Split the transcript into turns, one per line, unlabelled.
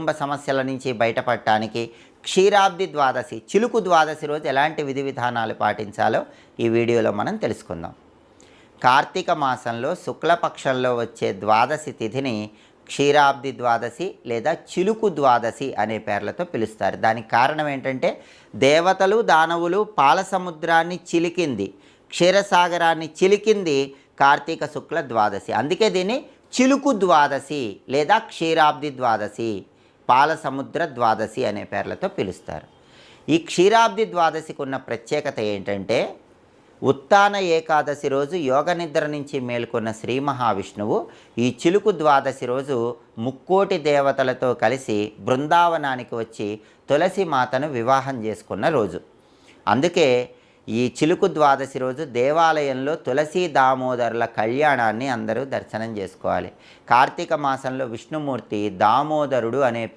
కుటుంబ సమస్యల నుంచి బయటపడటానికి క్షీరాబ్ది ద్వాదశి చిలుకు ద్వాదశి రోజు ఎలాంటి విధి విధానాలు పాటించాలో ఈ వీడియోలో మనం తెలుసుకుందాం. కార్తీక మాసంలో శుక్లపక్షంలో వచ్చే ద్వాదశి తిథిని క్షీరాబ్ది ద్వాదశి లేదా చిలుకు ద్వాదశి అనే పేర్లతో పిలుస్తారు. దానికి కారణం ఏంటంటే దేవతలు దానవులు పాల సముద్రాన్ని చిలికింది క్షీరసాగరాన్ని చిలికింది కార్తీక శుక్ల ద్వాదశి. అందుకే దీన్ని చిలుకు ద్వాదశి లేదా క్షీరాబ్ది ద్వాదశి పాలసముద్ర ద్వాదశి అనే పేర్లతో పిలుస్తారు. ఈ క్షీరాబ్ది ద్వాదశికి ఉన్న ప్రత్యేకత ఏంటంటే ఉత్తాన ఏకాదశి రోజు యోగ నిద్ర నుంచి మేల్కొన్న శ్రీ మహావిష్ణువు ఈ చిలుకు ద్వాదశి రోజు ముక్కోటి దేవతలతో కలిసి బృందావనానికి వచ్చి తులసి మాతను వివాహం చేసుకున్న రోజు. అందుకే ఈ చిలుకు ద్వాదశి రోజు దేవాలయంలో తులసి దామోదరుల కళ్యాణాన్ని అందరూ దర్శనం చేసుకోవాలి. కార్తీక మాసంలో విష్ణుమూర్తి దామోదరుడు అనే